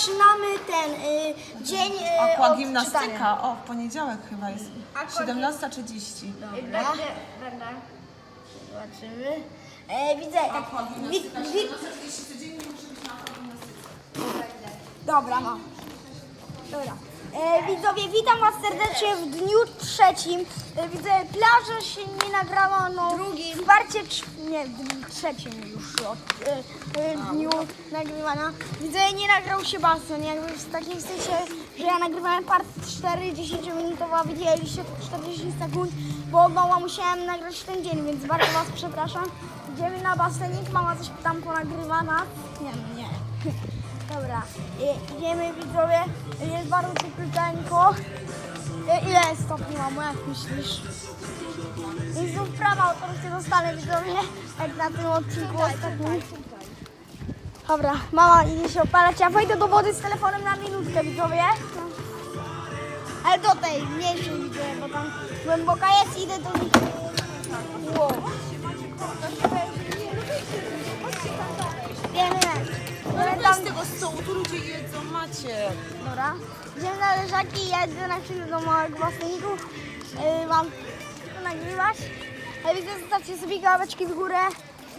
zaczynamy ten y, dzień y, Aqua od czytania. gimnastyka. O, w poniedziałek chyba jest. Aqua- 17.30. Dobra. Zobaczymy. E, widzę, tak, wi, wi, Dobra, no. Dobra. E, widzowie, witam Was serdecznie w dniu trzecim. E, widzę, plaża się nie nagrała, no. Drugim. Wsparcie, nie, w dniu trzecim już od e, e, dniu nagrywania. Widzę, nie nagrał się basen, jakby w takim sensie, że ja nagrywałem part 4, 10 minutowa, widzieliście 40 sekund, bo od nowa musiałem nagrać ten dzień, więc bardzo Was przepraszam. Idziemy na basenik, mama coś tam ponagrywa nas. Nie, no nie. Dobra, I- idziemy widzowie, jest bardzo ciepluteńko. I- Ile jest stopni mamo, jak myślisz? I znów prawa autorskie dostanę widzowie, jak na tym odcinku ostatnim. Dobra, mama idzie się opalać, ja wejdę do wody z telefonem na minutkę widzowie. Ale do tej mniejszej widzowie, bo tam głęboka jest, idę do nich. Wow. Wiemy, ale tam z tego stołu, tu ludzie jedzą, macie. Dobra. Idziemy na leżaki, ja idę na chwilę do małego baseniku. Yy, mam nagrywać. Ale widzę, zostawcie sobie gałeczki w górę.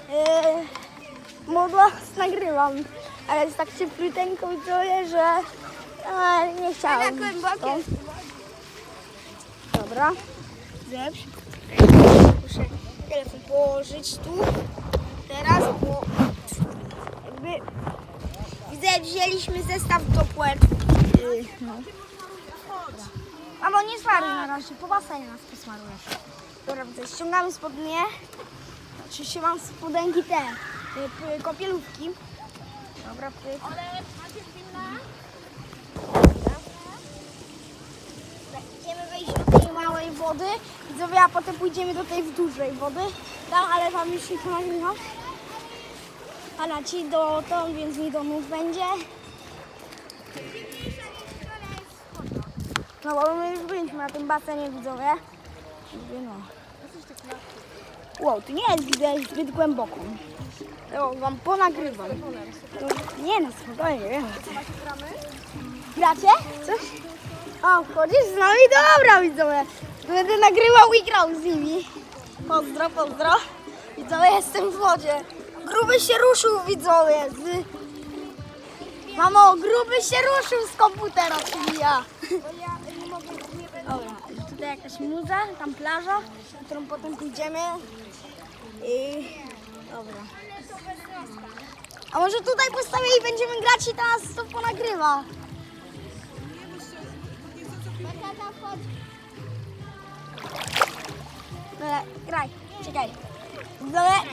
Yy, modła nagrywam. Ale jest tak ciepluteńko widzowie, że e, nie chciałam. to. Dobra. Zepś. Muszę telefon położyć tu. Teraz, bo jakby Wzięliśmy zestaw do płet. Yy, no. Mamo, nie smaruj na razie, po basenie nas posmarujesz. Dobra, widzę, ściągamy spodnie. Oczywiście mam spodenki te, y, y, kopielówki. Dobra, pyk. Ale macie Idziemy wejść do tej małej wody. Widzowie, a potem pójdziemy do tej w dużej wody. Tam, ale wam już nie nagrywam. A ci do tą, więc mi domów będzie. No bo my już byliśmy na tym basenie widzowie. No. Wow, tu nie jest widzę zbyt głęboko. No, wam ponagrywam. No, nie no, spokojnie. Gracie? Coś? O, wchodzisz z nami? Dobra widzowie. Będę nagrywał i grał z nimi. Pozdro, pozdro. Widzowie, jestem w wodzie. Gruby się ruszył widzowie. Mamo, gruby się ruszył z komputera, czyli ja. Dobra, tutaj jakaś muza, tam plaża, na którą potem pójdziemy. I... Dobra. A może tutaj postawię i będziemy grać i teraz to ponagrywa. Dobra, graj, czekaj. Dobra.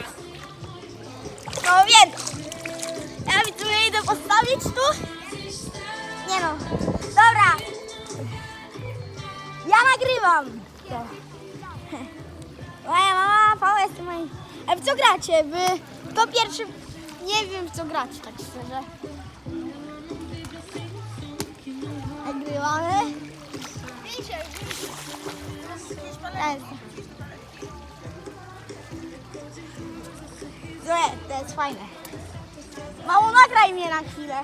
No wiem. Ja widzowie idę postawić tu. Nie no. Dobra. Ja nagrywam. To. Moja mama, Paweł jest moi. A w co gracie? Wy, kto pierwszy... Nie wiem w co gracie, tak szczerze. Nagrywamy. Tak. Złe, to jest fajne. Mało nagraj mnie na chwilę.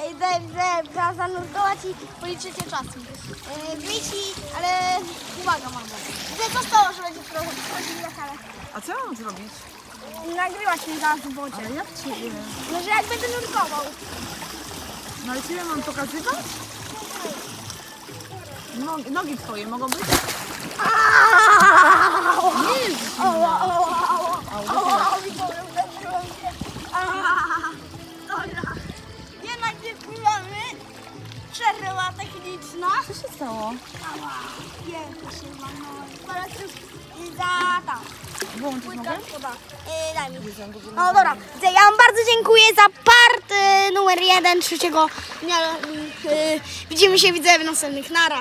Ej, idę teraz zanurkować i policzycie czas. Yy, wyjść, ale uwaga mamo. Idę zostało, że będzie trochę przychodzić ale A co ja mam zrobić? nagrywać mnie zaraz w wodzie. Ale jak ciebie? No, że jak będę nurkował. No ale ciebie mam pokazywać? Nogi, nogi twoje mogą być? Nie jest Ała, techniczna. Co się stało? Ała, pięknie się walnąłem. Teraz już za tam. Wyłączyć Płytka mogę? Yy, daj mi. No dobra, ja wam bardzo dziękuję za part y, numer jeden trzeciego dnia. Y, widzimy się, widzę w następnych. Nara.